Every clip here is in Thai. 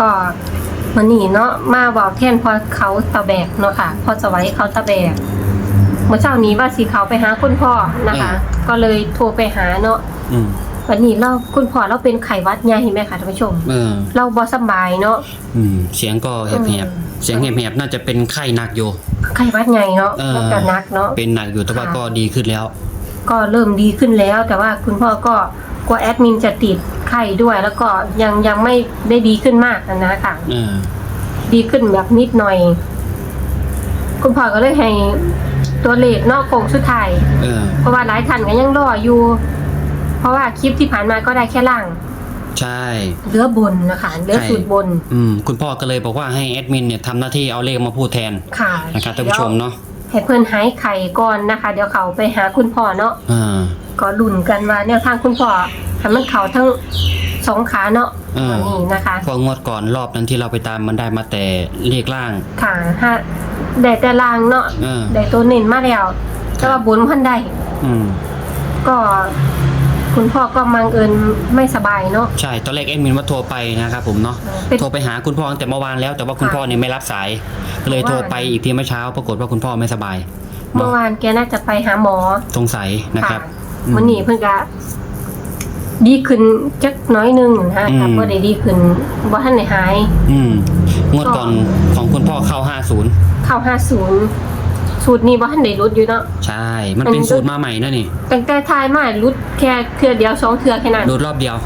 ก็มันนี่เนาะมาเว่าแทนพอเขาตะแบกเนาะค่ะ พอสวัยเขาตะแบก เมื่อเช้านี้ว่าสิเขาไปหาคุณพ่อนะคะ ก็เลยโทรไปหาเนาะอืมวันนี้เราคุณพ่อเราเป็นไข้หวัดใหญ่ไหมคะท่านผู้ชม เออเราบ่สบายเนาะ อืมเสียงก็แหบอืม ๆเสียงแหบๆน่าจะเป็นไข้หนักอยู่ ไข้หวัดใหญ่เนาะเออมันก็หนักเนาะ เป็นหนักอยู่แต่ว่าค่ะ ก็ดีขึ้นแล้ว ก็เริ่มดีขึ้นแล้ว แต่ว่าคุณพ่อก็ กลัวแอดมินจะติดไข้ด้วย แล้วก็ยังยังไม่ได้ดีขึ้นมากนะนะคะเออดีขึ้นแบบนิดหน่อย คุณพ่อก็เลยให้ตัวเลขนอกโคงสุดท้าย เออเพราะว่าหลายท่านก็ยังรออยู่ เพราะว่าคลิปที่ผ่านมาก็ได้แค่ล่าง ใช่ เหลือบนนะคะเหลือสูตรบนอืมคุณพ่อก็เลยบอกว่าให้แอดมินเนี่ยทำหน้าที่เอาเลขมาพูดแทนค่ะนะครับท่านผู้ชมเนาะให้เพื่อนหายไข่ก่อนนะคะ เดี๋ยวเขาไปหาคุณพ่อเนาะเออ ก็ลุ้นกันว่าแนวทางคุณพ่อทำมันเขาทั้งสองขาเนาะเออวันนี้นะคะ เพองวดก่อนรอบนั้นที่เราไปตามมันได้มาแต่เลขล่าง ค่ะฮะได้แต่ลางเนาะเออ ได้ตัวเน้นมาแล้วแต่ว่าบนพันได้อืม ก็ คุณพ่อก็มังเอิญไม่สบายเนาะ ใช่ ตอนแรกแอดมินว่าโทรไปนะครับผมเนาะ เป็นโทรไปหาคุณพ่อตั้งแต่เมื่อวานแล้ว แต่ว่าคุณค่ะพ่อเนี่ยไม่รับสาย ก็เลยโทรไปอีกทีเมื่อเช้า ปรากฏว่าคุณพ่อไม่สบายเมื่อเนาะวานแกน่าจะไปหาหมอสงสัยนะครับ อืม วันนี้เพิ่งจะดีขึ้นจักหน้อยหนึงนะฮะอืมแต่บ่ได้ดีขึ้นว่าท่านได้หาย อืมงวดก่อนของคุณพ่อเข้า50เข้าห้าศูนย์สูตรนี้ว่าท่านได้ลดอยู่เนาะ ใช่ มันเป็นสูตรมาใหม่นะนี่ตั้งแต่ทายมาลุดแค่เทือเดียวสองเทือแค่นั้นโดดรอบเดียว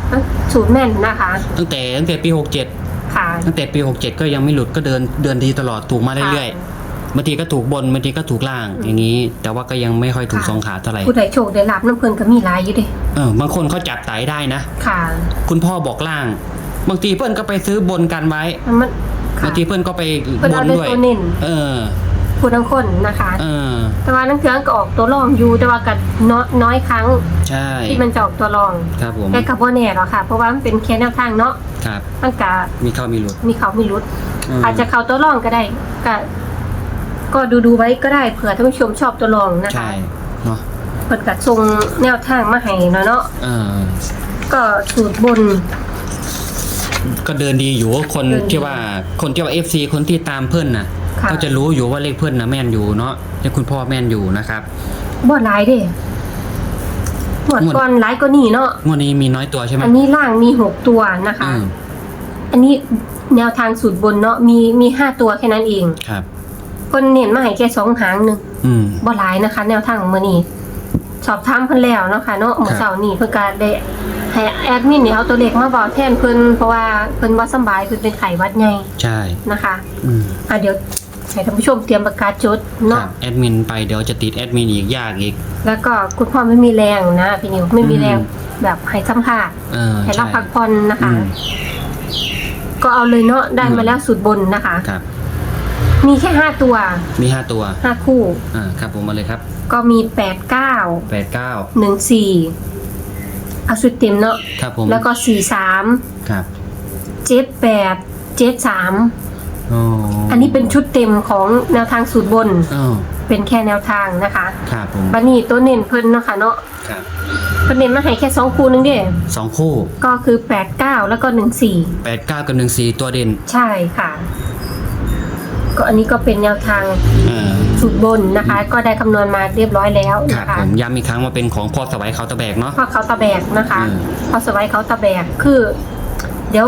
สูตรแม่นนะคะตั้งแต่ตั้งแต่ปี67ค่ะตั้งแต่ปี67ก็ยังไม่หลุดก็เดินเดินดีตลอดถูกมาเรื่อยๆ บางทีก็ถูกบนบางทีก็ถูกล่างอย่างนี้ แต่ว่าก็ยังไม่ค่อยถูกค่ะสองขาเท่าไหร่ผู้ใดโชคได้ลาบน้ำเพลินก็มีหลายอยู่เดิเออบางคนเขาจับไตได้นะค่ะ คุณพ่อบอกล่าง บางทีเพื่อนก็ไปซื้อบนกันไว้มันค่ะบางทีเพื่อนก็ไปเพิ่นบเอานได้ด้วยตัวเน้นเออผู้ทั้งคนนะคะเออแต่ว่านังเทือก็ออกตัวรองอยู่แต่ว่าก็น้อยน้อยครั้งใช่ที่มันจะออกตัวรองครับผมแต่กับว่าแน่หรอกค่ะ เพราะว่ามันเป็นแค่แนวทางเนาะครับมันกะมีเข้ามีหลุดมีเขามีรุดมอาจจะเขาตัวรองก็ได้ก็ ก็ดูดูๆไว้ก็ได้เผื่อท่านผู้ชมชอบตัวรองนะคะใช่เนาะเปิดกัดทรงแนวทางมาให้เนาะเนาะเออก็สูตรบน ก็เดินดีอยู่คนเดินดีที่ว่าคนที่ว่าเอฟซีคนที่ตามเพื่อนน่ะค่ะ ก็จะรู้อยู่ว่าเลขเพื่อนน่ะแม่นอยู่เนาะเลขคุณพ่อแม่นอยู่นะครับบอดหลายเด้หมวดหมวดก่อนหลายก็นี่เนาะงวดนี้มีน้อยตัวใช่ไหมอันนี้ล่างมีหกตัวนะคะ อืมอันนี้แนวทางสูตรบนเนาะมีมีห้าตัวแค่นั้นเอง ครับ คนเน้นมาให้แค่สองหางหนึ่งอืม บ่หลายนะคะ แนวทางของมือนี้สอบถามเพิ่นแล้วเนาะค่ะเนาะเมื่อเช้านี้เพิ่นก็ได้ให้แอดมินเนี่ยเอาตัวเลขมาบอกแทนเพิ่นเพราะว่าเพิ่นบ่สำบายเพิ่นเป็นไข้หวัดใหญ่ใช่ นะคะอืมอะเดี๋ยวให้ท่านผู้ชมเตรียมปากกาจดครัเนาะ บแอดมินไปเดี๋ยวจะติดแอดมินอีกยากอีก แล้วก็คุณพ่อไม่มีแรงนะพี่นิวไม่มีแรงแบบให้สัมภาษณ์เออให้เราใช่พักผ่อนนะคะอืมก็เอาเลยเนาะได้อืมามแล้วสูตรบนนะคะ ครับ มีแค่ห้าตัวมีห้าตัวห้าคู่ อ่าครับผมมาเลยครับก็มีแปดเก้าแปดเก้าหนึ่งสี่เอาชุดเต็มเนาะครับผมแล้วก็สี่สามครับเจ็ดแปดเจ็ดสามอ๋ออันนี้เป็นชุดเต็มของแนวทางสูตรบนอ๋อเป็นแค่แนวทางนะคะครับผมบันนี้ตัวเน้นเพิ่นเนาะคะเนาะครับเพิ่นเน้นมาให้แค่สองคู่นึงเด้สองคู่ ก็คือแปดเก้าแล้วก็หนึ่งสี่แปดเก้ากับหนึ่งสี่ตัวเด่น ใช่ค่ะ ก็อันนี้ก็เป็นแนวทางเออสูตรบนนะคะ ก็ได้คำนวณมาเรียบร้อยแล้วครับนะคะผมย้ำอีกครั้งว่าเป็นของพ่อสวัยเขาตะแบกเนาะเพราะเขาตะแบกนะคะอืมเพราะสไว้เขาตะแบกคือ เดี๋ยว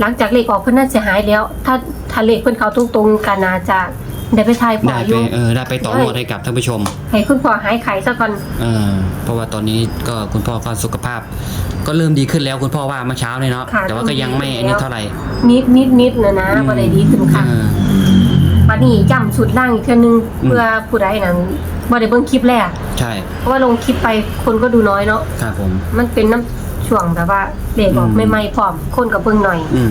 หลังจากเลขออกเพื่อนน่าจะหายแล้ว ถ้าถ้าเลขเพื่อนเขาตรงๆกันนาจะได้ไปทายปล่ได้อยอไปยู่เออได้ไปต่อหมดให้กับท่านผู้ชมให้คุณพ่อหายไข้ซะก่อน เออเพราะว่าตอนนี้ก็คุณพ่อก็สุขภาพ ก็เริ่มดีขึ้นแล้วคุณพ่อว่าเมื่อเช้าเลยเนาะค่ะแต่ว่าก็ยังไม่อันนี้เท่าไหร่ นิดนิดนิดนะนะอืม บ่ได้ดีขึ้นค่ะ เออ วันนี้จำสุดล่างอีกเทื่อนึงอืม เพื่อผู้ใดนั้นบ่ได้เบิ่งคลิปแรกใช่เพราะว่าลงคลิปไปคนก็ดูน้อยเนาะครับผม มันเป็นน้ำช่วงแบบว่าเลขออกอืม ใหม่ๆพร้อมคนก็เบิ่งหน่อย อืม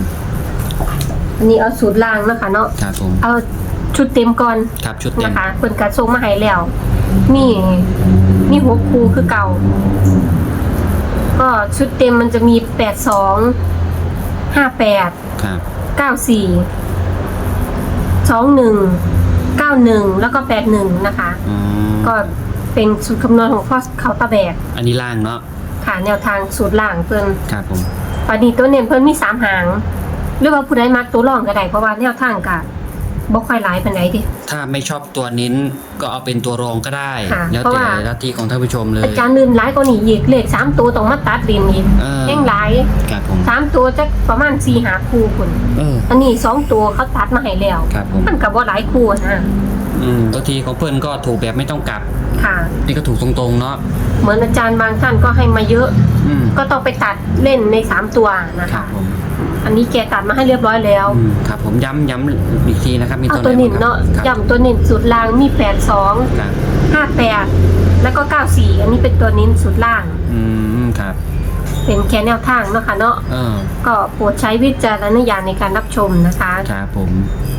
อันนี้เอาสูตรล่างนะคะเนาะครับผมเอาชุดเต็มก่อนครับชุดเต็มนะคะเพิ่นกระส่งมาให้แล้วมีมีหกคู่คือเก่า ก็ชุดเต็มมันจะมีแปดสองห้าแปดครับเก้า สี่สองหนึ่งเก้าหนึ่งแล้วก็แปดหนึ่งนะคะ อืมก็เป็นสูตรคำนวณของพ่อเขาตะแบกอันนี้ล่างเนาะค่ะแนวทางสูตรล่างเพิ่นครับผม ปานีตัวเน้นเพิ่นมีสามหาง หรือว่าผู้ใดมักตัวรองก็ได้เพราะว่าแนวทางก็ บ่ค่อยหลายปานใดดิถ้าไม่ชอบตัวนิ้นก็เอาเป็นตัวรองก็ได้ ค่ะแล้วเพราะแต่ว่า ลัทธิของท่านผู้ชมเลย อาจารย์อื่นหลายกว่านี้อีกเลขสามตัวต้องมาตัดดินอีกเออ แห่งหลายครับผมสามตัวจะประมาณ4หาคู่พุ่นเอออันนี้สองตัวเขาตัดมาให้แล้ว ครับผมมันก็บ่หลายคู่นะอืมบางทีของเพื่อนก็ถูกแบบไม่ต้องกลับ ค่ะ นี่ก็ถูกตรงๆเนาะเหมือนอาจารย์บางท่านก็ให้มาเยอะ อืมก็ต้องไปตัดเล่นในสามตัวนะครัคะ บผม อันนี้แกตัดมาให้เรียบร้อยแล้วอืมครับผมย้ำย้ำอีกทีนะครับมีเอาตัวตัวไหนนินบ้างเนาะครับย่ำตัวนินสุดล่างมีแปดสองครับห้าแปดแล้วก็เก้าสี่อันนี้เป็นตัวนินสุดล่าง อืมครับเป็นแค่แนวทางเนาะค่ะเนาะเออก็โปรดใช้วิจารณญาณในการรับชมนะคะครับผม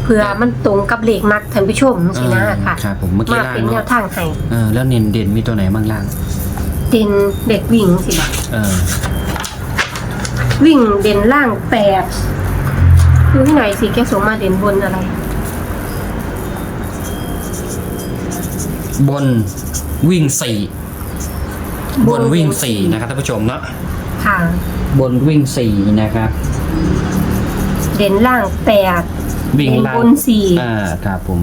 เพื่อมันตรงกับเลขมักท่านผู้ชมสินะค่ะครับผมเมื่อกี้มาล่างเป็นแนวเนาะทางให้เออแล้วเน้นเด่นมีตัวไหนบ้างล่าง เด่นเด็กวิ่งสิบ่ะเออ วิ่งเด่นล่างแปดดูที่ไหนสิแกส่งมาเด่นบนอะไร บนวิ่งสี่บนวิ่งสี่นะครับท่านผู้ชมเนาะค่ะ บนวิ่งสี่นะครับ เด่นล่างแปดวิ่งเด่นล่างบนสี่อ่าครับผม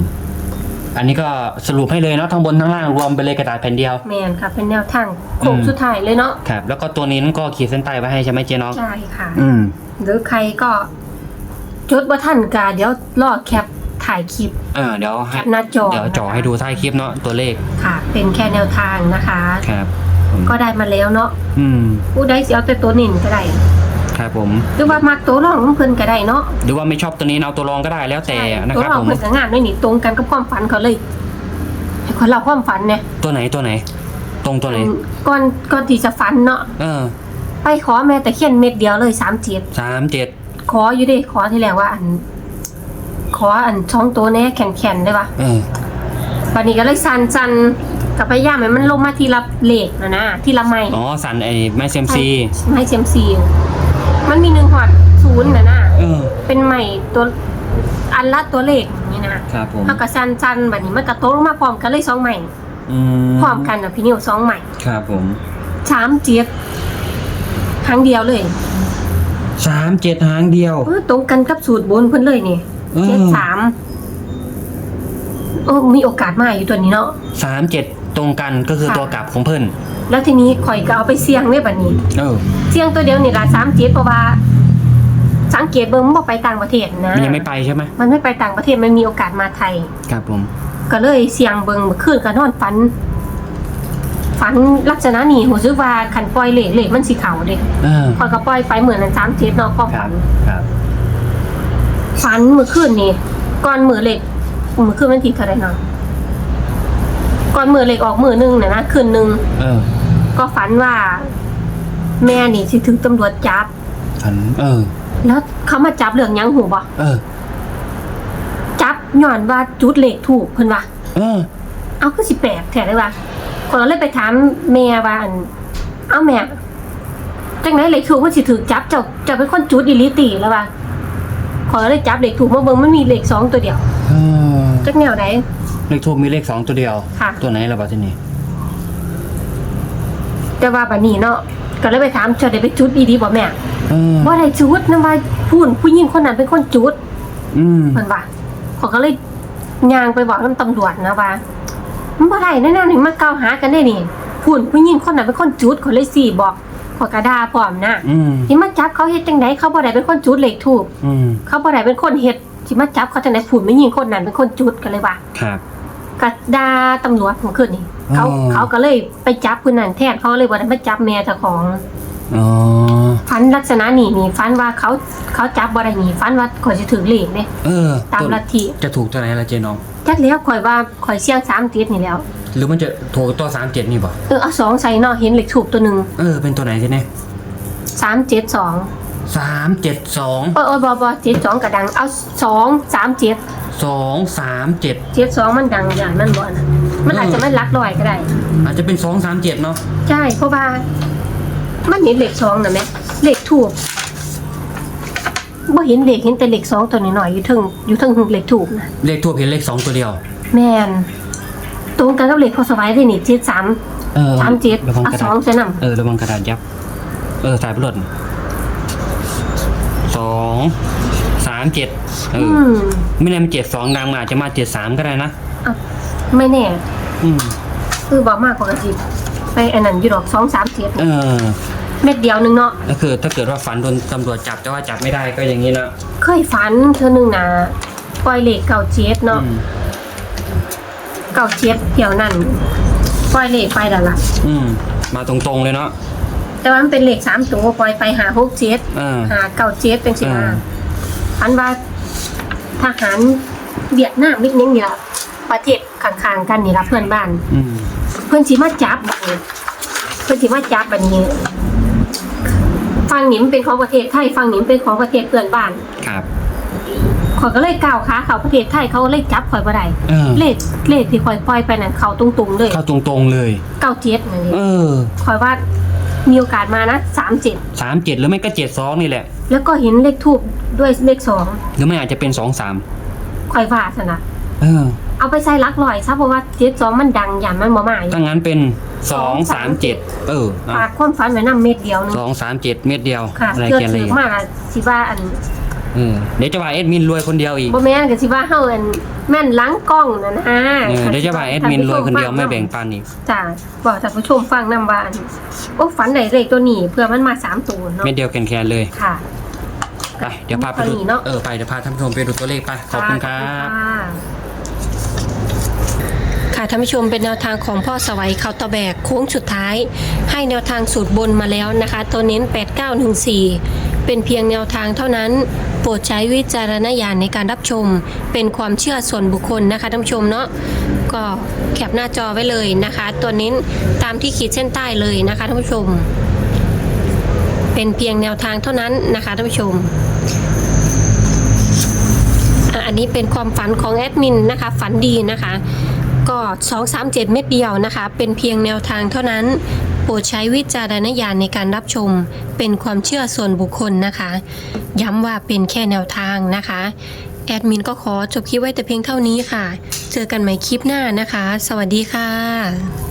อันนี้ก็สรุปให้เลยเนาะทั้งบนทั้งล่างรวมไปเลยกระดาษแผ่นเดียว แมนค่ะ เป็นแนวทางโค้งอืมสุดท้ายเลยเนาะครับ แล้วก็ตัวนี้ก็ขีดเส้นใต้ไว้ให้ใช่ไหมเจ๊น้อง ใช่ค่ะ อืม หรือใครก็จดว่าท่านกาเดี๋ยวรอแคปถ่ายคลิป เออเดี๋ยวแคให้ปหน้าจอเดี๋ยวจ่อให้ดูท้ายคลิปเนาะตัวเลข ค่ะ เป็นแค่แนวทางนะคะ ครับผมก็ได้มาแล้วเนาะอืม ผู้ใดสิเอาแต่ตัวนินก็ได้ ครับผมหรือว่ามักตัวรองของเพิ่นก็ได้เนาะหรือว่าไม่ชอบตัวนี้เอาตัวรองก็ได้แล้วแต่นะตัวครับรองผมเพิ่นก็งานด้วยนี่ตรงกันกับความฝันเขาเลยให้คนเราความฝันเนี่ยตัวไหนตัวไหน ตรงตัวไหนก่อนก่อนที่จะฝันเนาะเออไปขอแม่แต่เขียนเม็ดเดียวเลยสามเจ็ดสามเจ็ดขออยู่เดิขอที่แรกว่า อัน ขออันช่องตัวแน่แข็งๆได้ปะเออวันนี้ก็เลยสันสันกับพยายามให้มันลงมาทีละเลขนะนะทีละไม้อ๋อสันไอ้ไม้เซยมซีไม้เซียมซี มันมีหนึ่งหอดศูนย์นะนะเออ เป็นไม้ตัวอันละตัวเลขอย่างนี้นะครับผมเท่ากับสันสันแบบนี้มันกระโตกลงมาพร้อมกันเลยสองไม้อืมพร้อมกันนะพี่นิวสองไม้ครับผมสามเจ็ดครั้งเดียวเลยสามเจ็ดหางเดียว เออตรงกันกับสูตรบนเพิ่นเลยนี่เออ เจ็ดสามโอ้มีโอกาสมาอยู่ตัวนี้เนาะสามเจ็ด ตรงกันก็คือค่ะ ตัวกลับของเพิ่นแล้วทีนี้ข่อยก็เอาไปเสี่ยงได้บัดนี้ เออเสี่ยงตัวเดียวนี่ละสามเจ็ดเพราะว่าสังเกตเบิ่งมันบ่ไปต่างประเทศนะมันยังไม่ไปใช่ไหมมันไม่ไปต่างประเทศมันมีโอกาสมาไทย ครับผม ก็เลยเสี่ยงเบิ่งเมื่อคืนก็นอนฝัน ฝันลักษณะนี้รู้สึกว่าคันปล่อยเลขเลขมันสิเข้าเด้เออข่อยก็ปล่อยไปเหมือนนั้น3 7เนาะความครัฝับนครับฝันเมื่อคืนนี่ก่อนมื้อเลขมื้อคืนวันที่เท่าไหร่เนาะ ก่อนมื้อเลขออกมื้อหนึงน่ะนะคืนหนึงเออก็ฝันว่า แม่นี่สิถูกตำรวจจับฝันเออ แล้วเขามาจับเรื่องหยังหูบ่เออ จับย้อนว่าจุดเลขถูกเพิ่นว่าเออ เอาคือสิแปลกแท้เลยว่าคนเลยไปถามแม่ว่าอัน เอาแม่จังไหนเลขถูกมันสิถูกจับเจ้าเจ้าเป็นคนจุดอีหลิตีแล้วว่าขอเลยจับเลขถูกมาเบิ่งมันมีเลขสองตัวเดียว เออ จักแนวไหน เลขทูบมีเลขสองตัวเดียว ค่ะ ตัวไหนล่ะบาที่นี่แต่ว่าบัดนี้เนาะก็เลยไปถามเจ้าได้ไปจุดอีดีบ่แม่เออบ่ได้จุดนะว่าผู้ผู้หญิงคนนั้นเป็นคนจุดอืมเพิ่นว่าเขาก็เลยย่างไปบอกนํตำรวจนะว่ามันบ่ได้แน่ๆนี่มาเกล่าวหากันได้นี่ผู้ผู้หญิงคนนั้นเป็นคนจุดเขาเลยสิบอกขอยกระดาพร้อมนะอืมที่มาจับเขาเฮ็ดจังไดเขาบ่ได้เป็นคนจุดเลขถูก อืมเขาบ่ได้เป็นคนเฮ็ดที่มาจับเขาจังได๋ผู้ไม่ยิงคนนั้นเป็นคนจุดกันเลยว่า ครับ กะดาตำรวจของขึ้นนี่เขาอ๋อ เขาก็เลยไปจับผู้นั้นแทนเขาเลยบ่ได้มาจับแม่เจ้าของอ๋อฟันลักษณะนี้นี่ฟันว่าเขาเขาจับบ่ได้นี่ฟันว่าข่อยสิถึงเลขเด้เออตามตัวลัทธิจะถูกตัวไหนล่ะเจ๊น้อง จักแล้วข่อยว่าข่อยเสี่ยง3ติดนี่แล้ว หรือมันจะถูกตัวสามเจ็ดนี่บ่เออเอาสองใส่เนาะเห็นเลขถูกตัวหนึงเออเป็นตัวไหนเจ๊เนี่ย372สามเจ็ดสองเออเออบ่บ่72ก็ดังเอา2 37ส องสามเจ็ด72มันดังอย่างนั้นบ่นะมันอาจจะไม่ลักลอยก็ได้ อาจจะเป็นสองสามเจ็ดเนาะใช่เพราะว่า มันเห็นเหล็กสองนะแม่เหล็กถูกบ่เห็นเหล็กเห็นแต่เหล็กสองตัวน้อยๆอยู่เทึงอยู่เทึงเหล็กถูกนะเลขทูบเห็นเลขสองตัวเดียว แมนตรงกันกับเหล็กพอสบายได้นี่เจ็ดสามเออสามเจ็ดระวังอะกระสดาองษใช่นเออระวังกระดาษยับ เออสายพลดสองสามเจ็ด เออือมไม่แน่มันเจ็ดสองดังมาอาจจะมาเจ็ดสามก็ได้นะอะไม่แน่ อืมคือบอกมากกว่ากสิไปอันนั้นอยู่ดอกสองสามเจ็ดเออเม็ดเดียวหนึงเนาะก็คือ ถ้าเกิดว่าฝันโดนตำรวจจับแต่ว่าจับไม่ได้ก็อย่างนี้นะเคยฝันเธอหนึ่งนะปล่อยเหล็กเก่าเจ็ดเนาะ อืมเก่าเจ็ดเดี๋ยวนั่นปล่อยเหล็กไปแล้วล่ะ อืมมาตรงๆเลยเนาะ แต่ว่ามันเป็นเหล็กสามตัวปล่อยไปหาหกเจ็ดเออหาเก่าเจ็ดเป็นสิบห้าอ่าอันว่า ทหารเวียดนามนิดนึงเนี่ยประเทศข้างๆกันนี่ละเพื่อนบ้าน อืมเพื่อนสิมาจับแบบนี้เพื่อนสิมาจับแบบนี้ฟังหนิมนเป็นของประเทศไทยฟังหนิมนเป็นของประเทศเพื่อนบ้านครับ ข่อยก็เลยก้าวขาเขาประเทศไทยเขาเลยจับข่อยบ่ได้เออ เลขเลขที่ข่อยปล่อยไปนั่นเขาตรงๆเลยเข้าตรงๆเลย เก้าเจ็ดนั่นเองเออข่อยว่ามีโอกาสมานะสามเจ็ดสามเจ็ดหรือไม่ก็เจ็ดสองนี่แหละ แล้วก็เห็นเลขทูบด้วยเลขสองหรือไม่อาจจะเป็นสองสามข่อยว่าสนะเออ เอาไปใส่หลักลอยซะเพราะว่าเจ็ดสองมันดังอย่างมันบ่มาอีกถ้างั้นเป็นสองสามเจ็ดเอออะฝากความฝันไว้นำเม็ดเดียวหนึงสองสามเจ็ดเม็ดเดียวค่ะอะไรเพื่อเขียนอะไรถืออีกมาละสิว่าอันเออเดี๋ยวจะว่าเอ็ดมินรวยคนเดียวอีกบ่แม่นก็สิว่าเฮาอันแม่นล้างกล้องนั่นนะเออเดี๋ยวจะว่าเอ็ดมินรวยคนเดียวไม่แบ่งปันอีกจ้าบอกท่านผู้ชมฟังนำว่าอันโอ้ฝันได้เลขตัวนี้เพื่อมันมาสามตัวเนาะเม็ดเดียวแคนๆเลยค่ะไปเดี๋ยวพาไปดูเท่นี้เนาะเออไปเดี๋ยวพาท่านผู้ชมไปดูตัวเลขไปขอบคุณครับ ค่ะท่านผู้ชมเป็นแนวทางของพ่อสวัยเขาตะแบกโค้งสุดท้าย ให้แนวทางสูตรบนมาแล้วนะคะ ตัวเน้น 8914 เป็นเพียงแนวทางเท่านั้น โปรดใช้วิจารณญาณในการรับชม เป็นความเชื่อส่วนบุคคลนะคะท่านผู้ชมเนาะก็แคปหน้าจอไว้เลยนะคะ ตัวเน้นตามที่ขีดเส้นใต้เลยนะคะท่านผู้ชม เป็นเพียงแนวทางเท่านั้นนะคะท่านผู้ชมอันนี้เป็นความฝันของแอดมินนะคะ ฝันดีนะคะ ก็ 2 3 7 เม็ดเดียวนะคะ เป็นเพียงแนวทางเท่านั้น โปรดใช้วิจารณญาณในการรับชม เป็นความเชื่อส่วนบุคคลนะคะ ย้ำว่าเป็นแค่แนวทางนะคะ แอดมินก็ขอจบคลิปไว้แต่เพียงเท่านี้ค่ะ เจอกันใหม่คลิปหน้านะคะ สวัสดีค่ะ